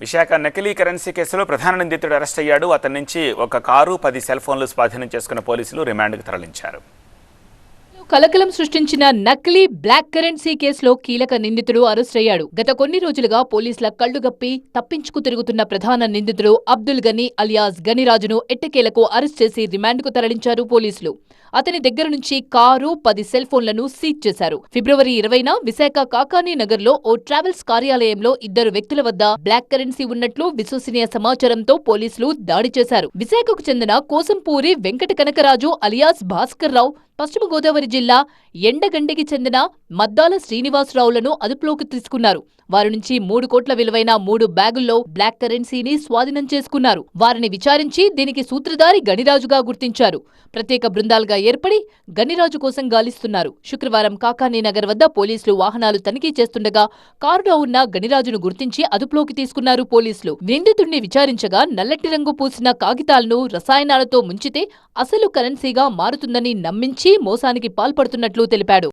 విశాఖ నకిలీ కరెన్సీ కేసులో ప్రధాన నిందితుడు అరెస్ట్ అయ్యాడు. అతని నుంచి ఒక కారు పది సెల్ ఫోన్లు స్వాధీనం చేసుకున్న పోలీసులు రిమాండ్కు తరలించారు. కలకలం సృష్టించిన నకిలీ బ్లాక్ కరెన్సీ కేసులో కీలక నిందితుడు అరెస్టయ్యాడు గత కొన్ని రోజులుగా పోలీసుల కళ్ళుగప్పి తప్పించుకు తిరుగుతున్న ప్రధాన నిందితుడు అబ్దుల్ గనీ అలియాస్ గనిరాజును ఎట్టకేలకు అరెస్ట్ చేసి రిమాండ్కు తరలించారు పోలీసులు. అతని దగ్గర నుంచి కారు పది సెల్ ఫోన్లను సీజ్ చేశారు. ఫిబ్రవరి ఇరవైన విశాఖ కాకానీ నగర్లో ఓ ట్రావెల్స్ కార్యాలయంలో ఇద్దరు వ్యక్తుల వద్ద బ్లాక్ కరెన్సీ ఉన్నట్లు విశ్వసనీయ సమాచారంతో పోలీసులు దాడి చేశారు. విశాఖకు చెందిన కోసంపూరి వెంకట కనకరాజు అలియాస్ భాస్కర్ రావు పశ్చిమ గోదావరి జిల్లా ఎండగండికి చెందిన మద్దాల శ్రీనివాసరావులను అదుపులోకి తీసుకున్నారు. వారి నుంచి మూడు కోట్ల విలువైన మూడు బ్యాగుల్లో బ్లాక్ కరెన్సీని స్వాధీనం చేసుకున్నారు. వారిని విచారించి దీనికి సూత్రధారి గణిరాజుగా గుర్తించారు. ప్రత్యేక బృందాలుగా ఏర్పడి గణిరాజు కోసం గాలిస్తున్నారు. శుక్రవారం కాకానీ నగర్ వద్ద పోలీసులు వాహనాలు తనిఖీ చేస్తుండగా కారులో ఉన్న గణిరాజును గుర్తించి అదుపులోకి తీసుకున్నారు పోలీసులు. నిందితుడిని విచారించగా నల్లటి రంగు పూసిన కాగితాలను రసాయనాలతో ముంచితే అసలు కరెన్సీగా మారుతుందని నమ్మించి మోసానికి పాల్పడుతున్నట్లు తెలిపాడు.